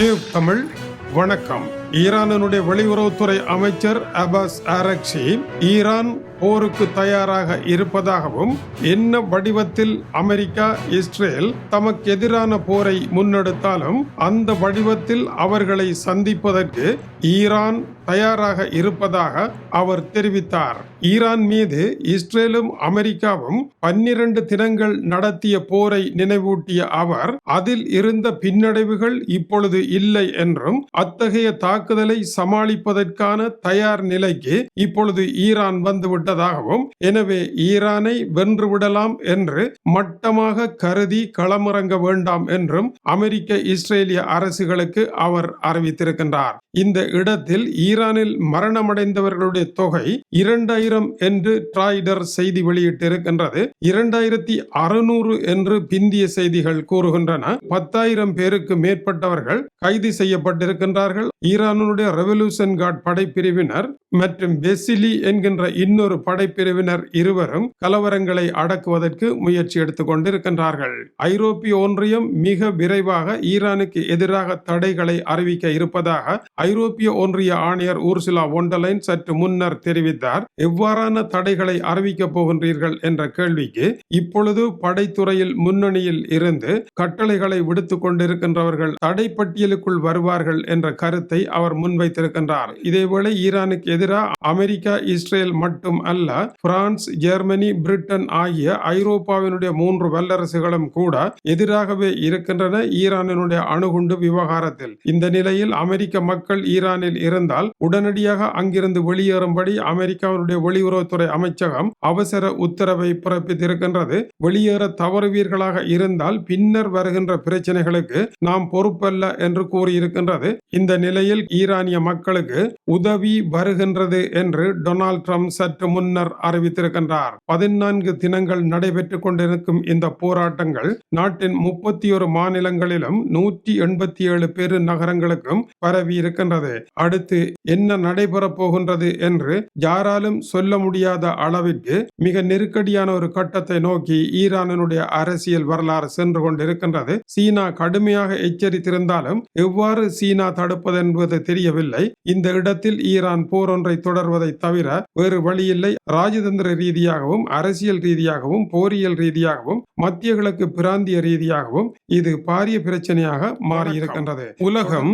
Tube Tamil வணக்கம். ஈரானுடைய வெளியுறவுத்துறை அமைச்சர் அபாஸ் ஆரக்ஷி ஈரான் போருக்கு தயாராக இருப்பதாகவும் என்ன வடிவத்தில் அமெரிக்கா இஸ்ரேல் தமக்கு எதிரான போரை முன்னெடுத்தாலும் அந்த வடிவத்தில் அவர்களை சந்திப்பதற்கு ஈரான் தயாராக இருப்பதாக அவர் தெரிவித்தார். ஈரான் மீது இஸ்ரேலும் அமெரிக்காவும் பன்னிரண்டு தினங்கள் நடத்திய போரை நினைவூட்டிய அவர் அதில் இருந்த பின்னடைவுகள் இப்பொழுது இல்லை என்றும் அத்தகைய தாக்குதலை சமாளிப்பதற்கான தயார் நிலைக்கு இப்பொழுது ஈரான் வந்துவிட்டதாகவும் எனவே ஈரானை வென்றுவிடலாம் என்று மட்டமாக கருதி களமிறங்க வேண்டாம் என்றும் அமெரிக்க இஸ்ரேலிய அரசுகளுக்கு அவர் அறிவித்திருக்கின்றார். இந்த இடத்தில் ஈரானில் மரணமடைந்தவர்களுடைய தொகை இரண்டாயிரம் என்று ட்ராய்டர் செய்தி வெளியிட்டிருக்கின்றது. இரண்டாயிரத்தி அறுநூறு என்று பிந்திய செய்திகள் கூறுகின்றன. பத்தாயிரம் பேருக்கு மேற்பட்டவர்கள் கைது செய்யப்பட்டிருக்கின்றார்கள். ஈரான் ஈரானுடைய ரெவல்யூஷன் கார்ட் படைப்பிரிவினர் மற்றும் பெசிலி என்கின்ற இன்னொரு படைப்பிரிவினர் இருவரும் கலவரங்களை அடக்குவதற்கு முயற்சி எடுத்துக் கொண்டிருக்கின்றார்கள். ஐரோப்பிய ஒன்றியம் மிக விரைவாக ஈரானுக்கு எதிராக தடைகளை அறிவிக்க இருப்பதாக ஐரோப்பிய ஒன்றிய ஆணையர் ஊர்சிலா ஒண்டலைன் சற்று முன்னர் தெரிவித்தார். எவ்வாறான தடைகளை அறிவிக்கப் போகின்றீர்கள்? என்ற கேள்விக்கு இப்பொழுது படைத்துறையில் முன்னணியில் இருந்து கட்டளைகளை விடுத்துக் கொண்டிருக்கின்றவர்கள் தடை பட்டியலுக்குள் வருவார்கள் என்ற கருத்தை அவர் முன்வைத்திருக்கின்றார். இதேவேளை ஈரானுக்கு எதிராக அமெரிக்கா இஸ்ரேல் மட்டும் அல்ல பிரான்ஸ் ஜெர்மனி பிரிட்டன் ஆகிய ஐரோப்பாவினுடைய மூன்று வல்லரசுகளும் கூட எதிராகவே இருக்கின்றன ஈரானினுடைய அணுகுண்டு விவகாரத்தில். இந்த நிலையில் அமெரிக்க மக்கள் ஈரானில் இருந்தால் உடனடியாக அங்கிருந்து வெளியேறும்படி அமெரிக்காவினுடைய வெளியுறவுத்துறை அமைச்சகம் அவசர உத்தரவை பிறப்பித்திருக்கின்றது. வெளியேற தவறுவீர்களாக இருந்தால் பின்னர் வருகின்ற பிரச்சனைகளுக்கு நாம் பொறுப்பல்ல என்று கூறியிருக்கின்றது. இந்த நிலையில் ஈரானிய மக்களுக்கு உதவி வருகின்றது என்று டொனால்ட் ட்ரம்ப் சற்று முன்னர் அறிவித்திருக்கின்றார். பதினான்கு தினங்கள் நடைபெற்றுக் கொண்டிருக்கும் இந்த போராட்டங்கள் நாட்டின் முப்பத்தி ஒரு மாநிலங்களிலும் நூற்றி எண்பத்தி ஏழு பெரு நகரங்களுக்கும் பரவி இருக்கின்றது. அடுத்து என்ன நடைபெறப் போகின்றது என்று யாராலும் சொல்ல முடியாத அளவிற்கு மிக நெருக்கடியான ஒரு கட்டத்தை நோக்கி ஈரானினுடைய அரசியல் வரலாறு சென்று கொண்டிருக்கின்றது. சீனா கடுமையாக எச்சரித்திருந்தாலும் எவ்வாறு சீனா தடுப்பது என்பது தெரியவில்லை. இந்த இடத்தில் ஈரான் போர் ஒன்றை தொடர்வதை தவிர வேறு வழியில்லை. ராஜதந்திர ரீதியாகவும் அரசியல் ரீதியாகவும் போரியல் ரீதியாகவும் மத்திய கிழக்கு பிராந்திய ரீதியாகவும் இது பாரிய பிரச்சனையாக மாறியிருக்கின்றது. உலகம்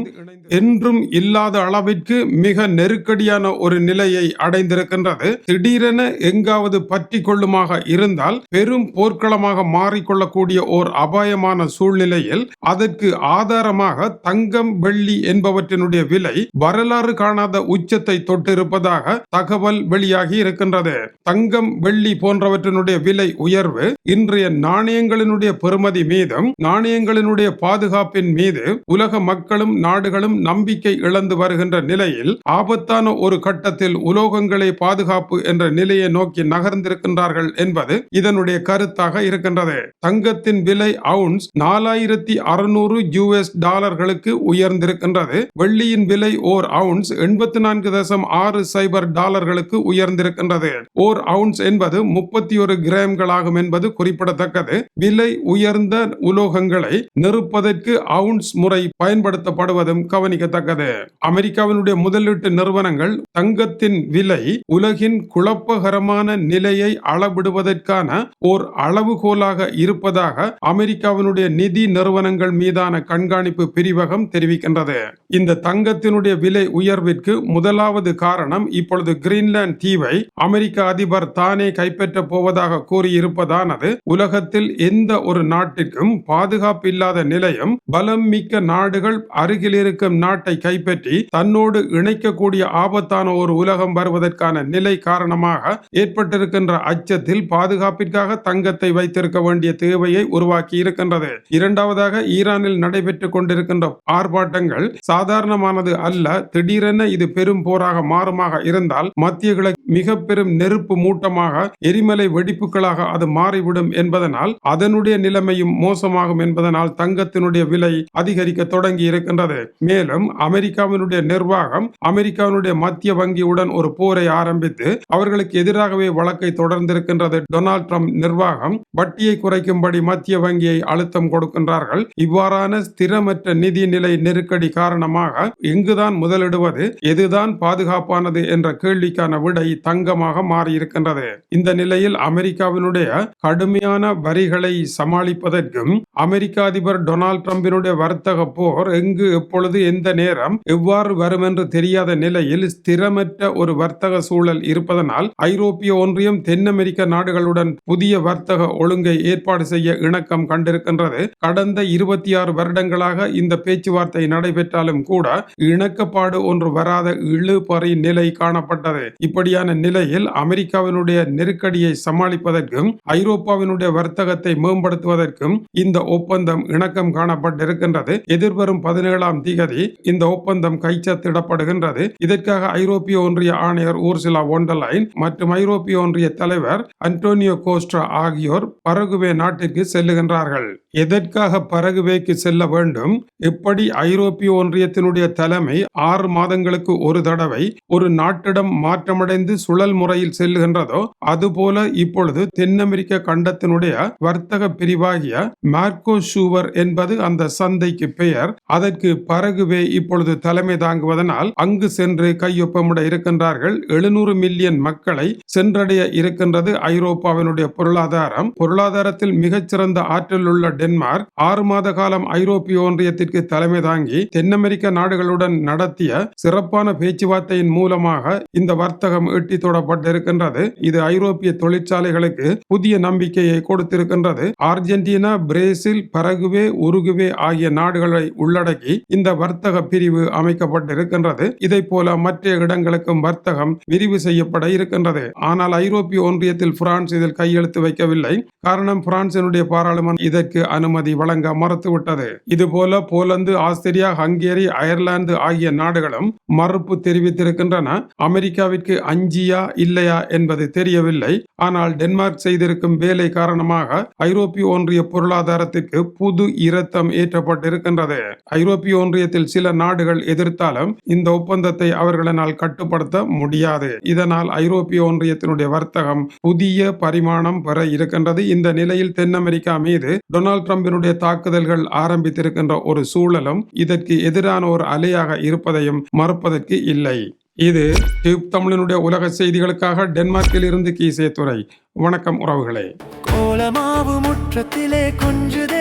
என்றும் இல்லாத அளவிற்கு மிக நெருக்கடியான ஒரு நிலையை அடைந்திருக்கின்றது. திடீரென எங்காவது பற்றி கொள்ளுமாக இருந்தால் பெரும் போர்க்களமாக மாறிக்கொள்ளக்கூடிய ஓர் அபாயமான சூழ்நிலையில் அதற்கு ஆதாரமாக தங்கம் வெள்ளி என்பவற்றினுடைய விலை வரலாறு காணாத உச்சத்தை தொட்டிருப்பதாக தகவல் வெளியாகி இருக்கின்றது. தங்கம் வெள்ளி போன்றவற்றினுடைய விலை உயர்வு இன்றைய நாணயங்களினுடைய பெறுமதி மீதும் நாணயங்களினுடைய பாதுகாப்பின் மீது உலக மக்களும் நாடுகளும் நம்பிக்கை இழந்து வருகின்ற நிலையில் ஆபத்தான ஒரு கட்டத்தில் உலோகங்களை பாதுகாப்பு என்ற நிலையை நோக்கி நகர்ந்திருக்கின்றார்கள் என்பது இதனுடைய கருத்தாக இருக்கின்றது. தங்கத்தின் விலை அவுன்ஸ் நாலாயிரத்தி அறுநூறு யூஎஸ் டாலர்களுக்கு உயர்ந்திருக்கின்றது. வெள்ளியின் வெள்ளியின் விலை ஓர் அவுன்ஸ் எண்பத்தி நான்கு தசம் ஆறு சைபர் டாலர்களுக்கு உயர்ந்திருக்கின்றது. ஓர் அவுன்ஸ் என்பது முப்பத்தி ஒரு கிராம்களாகும் என்பது குறிப்பிடத்தக்கது. விலை உயர்ந்த உலோகங்களை நிறுப்பதற்கு அவுன்ஸ் முறை பயன்படுத்தப்படுவதும் கவனிக்கத்தக்கது. அமெரிக்காவினுடைய முதலீட்டு நிறுவனங்கள் தங்கத்தின் விலை உலகின் குழப்பகரமான நிலையை அளவிடுவதற்கான ஓர் அளவுகோலாக இருப்பதாக அமெரிக்காவினுடைய நிதி நிறுவனங்கள் மீதான கண்காணிப்பு பிரிவகம் தெரிவிக்கின்றது. இந்த தங்க தங்கத்தினுடைய விலை உயர்விற்கு முதலாவது காரணம் இப்பொழுது கிரீன்லாந்து தீவை அமெரிக்க அதிபர் தானே கைப்பற்ற போவதாக கூறியிருப்பதானது. உலகத்தில் எந்த ஒரு நாட்டிற்கும் பாதுகாப்பு இல்லாத நிலையம் பலம் மிக்க நாடுகள் அருகில் இருக்கும் நாட்டை கைப்பற்றி தன்னோடு இணைக்கக்கூடிய ஆபத்தான ஒரு உலகம் வருவதற்கான நிலை காரணமாக ஏற்பட்டிருக்கின்ற அச்சத்தில் பாதுகாப்பிற்காக தங்கத்தை வைத்திருக்க வேண்டிய தேவையை உருவாக்கி இருக்கின்றது இரண்டாவதாக ஈரானில் நடைபெற்றுக் கொண்டிருக்கின்ற ஆர்ப்பாட்டங்கள் சாதாரணமான சரியானது அல்ல திடீரென இது பெரும் போராக மாறுமாக இருந்தால் மத்திய கிழக்கு மிக பெரும் நெருப்பு மூட்டமாக எரிமலை வெடிப்புகளாக அது மாறிவிடும் என்பதனால் அதனுடைய நிலைமையும் மோசமாகும் என்பதனால் தங்கத்தினுடைய விலை அதிகரிக்க தொடங்கி இருக்கின்றது. மேலும் அமெரிக்காவினுடைய நிர்வாகம் அமெரிக்காவினுடைய மத்திய வங்கியுடன் ஒரு போரை ஆரம்பித்து அவர்களுக்கு எதிராகவே வழக்கை தொடர்ந்திருக்கின்றது. டொனால்ட் ட்ரம்ப் நிர்வாகம் வட்டியை குறைக்கும்படி மத்திய வங்கியை அழுத்தம் கொடுக்கின்றார்கள். இவ்வாறான ஸ்திரமற்ற நிதி நிலை நெருக்கடி காரணமாக எங்குதான் முதலிடுவது எதுதான் பாதுகாப்பானது என்ற கேள்விக்கான விடை தங்கமாக மாறியிருக்கின்றது. இந்த நிலையில் அமெரிக்காவினுடைய கடுமையான வரிகளை சமாளிப்பதற்கும் அமெரிக்க அதிபர் டொனால்ட் ட்ரம்பினுடைய வர்த்தக போர் எங்கு எப்பொழுது எந்த நேரம் எவ்வாறு வரும் என்று தெரியாத நிலையில் ஸ்திரமற்ற ஒரு வர்த்தக சூழல் இருப்பதனால் ஐரோப்பிய ஒன்றியம் தென் அமெரிக்க நாடுகளுடன் புதிய வர்த்தக ஒழுங்கை ஏற்பாடு செய்ய இணக்கம் கண்டிருக்கின்றது. கடந்த இருபத்தி ஆறு வருடங்களாக இந்த பேச்சுவார்த்தை நடைபெற்றாலும் கூட இணக்கப்பாடு ஒன்று வராத இழுபறி நிலை காணப்பட்டது. இப்படியான நிலையில் அமெரிக்காவினுடைய நெருக்கடியை சமாளிப்பதற்கும் ஐரோப்பாவினுடைய வர்த்தகத்தை மேம்படுத்துவதற்கும் இந்த ஒப்பந்தம் இணக்கம் காணப்பட்டிருக்கின்றது. எதிர்வரும் பதினேழாம் திகதி இந்த ஒப்பந்தம் கைச்சத்திடப்படுகின்றது. இதற்காக ஐரோப்பிய ஒன்றிய ஆணையர் ஊர்சிலா ஒண்டலைன் மற்றும் ஐரோப்பிய ஒன்றிய தலைவர் அன்டோனியோ கோஸ்ட்ரா ஆகியோர் பரகுவே நாட்டிற்கு செல்லுகின்றார்கள். எதற்காக பரகுவேக்கு செல்ல வேண்டும்? எப்படி ஐரோப்பிய ஒன்றியத்தினுடைய தலைமை ஆறு மாதங்களுக்கு ஒரு தடவை ஒரு நாட்டிடம் மாற்றமடைந்து சுழல் முறையில் செல்லுகின்றதோ அதுபோல இப்பொழுது தென் அமெரிக்க கண்டத்தினுடைய வர்த்தக பிரிவாகிய மார்க்கோசூவர் என்பது அந்த சந்தைக்கு பெயர். அதற்கு பரகுவே இப்பொழுது தலைமை தாங்குவதனால் அங்கு சென்று கையொப்பமிட இருக்கின்றார்கள். எழுநூறு மில்லியன் மக்களை சென்றடைய இருக்கின்றது ஐரோப்பாவினுடைய பொருளாதாரம். பொருளாதாரத்தில் மிகச்சிறந்த ஆற்றல் உள்ள டென்மார்க் ஆறு மாத காலம் ஐரோப்பிய ஒன்றியத்திற்கு தலைமை தாங்கி தென் அமெரிக்க நாடுகளுடன் நடத்திய சிறப்பான பேச்சுவார்த்தையின் மூலமாக இந்த வர்த்தகம் எட்டி தொடப்பட்டிருக்கின்றது. இது ஐரோப்பிய தொழிற்சாலைகளுக்கு புதிய நம்பிக்கையை கொடுத்திருக்கின்றது. அர்ஜென்டினா பிரேசில் பரகுவே உருகுவே ஆகிய நாடுகளை உள்ள உள்ளடக்கி இந்த வர்த்தக பிரிவு அமைக்கப்பட்டிருக்கின்றது. இதை போல மற்ற இடங்களுக்கும் வர்த்தகம் விரிவு செய்யப்பட இருக்கின்றது. ஆனால் ஐரோப்பிய ஒன்றியத்தில் பிரான்ஸ் இதில் கையெழுத்து வைக்கவில்லை. காரணம் பிரான்சினுடைய பாராளுமன்றம் இதற்கு அனுமதி வழங்க மறுத்துவிட்டது. இதுபோல போலந்து ஆஸ்திரியா ஹங்கேரி அயர்லாந்து ஆகிய நாடுகளும் மறுப்பு தெரிவித்திருக்கின்றன. அமெரிக்காவிற்கு அஞ்சியா இல்லையா என்பது தெரியவில்லை. ஆனால் டென்மார்க் செய்திருக்கும் வேலை காரணமாக ஐரோப்பிய ஒன்றிய பொருளாதாரத்திற்கு புது இரத்தம் ஏற்றப்பட்டிருக்கின்றது. ஐரோப்பிய ஒன்றியத்தில் சில நாடுகள் எதிர்த்தாலும் இந்த ஒப்பந்தத்தை அவர்களால் கட்டுப்படுத்த முடியாது. இதனால் ஐரோப்பிய ஒன்றியத்தினுடைய வர்த்தகம் புதிய பரிமாணம் பெற இருக்கின்றது. இந்த நிலையில் தென் அமெரிக்கா மீது டொனால்ட் ட்ரம்பினுடைய தாக்குதல்கள் ஆரம்பித்திருக்கின்ற ஒரு சூழலும் இதற்கு எதிரான ஒரு அலையாக இருப்பதையும் மறுப்பதற்கு இல்லை. இது டியூப் தமிழனுடைய உலக செய்திகளுக்காக டென்மார்க்கில் இருந்து கீசே துறை வணக்கம் உறவுகளே. கோலமாவு முற்றத்திலே கொஞ்சுதே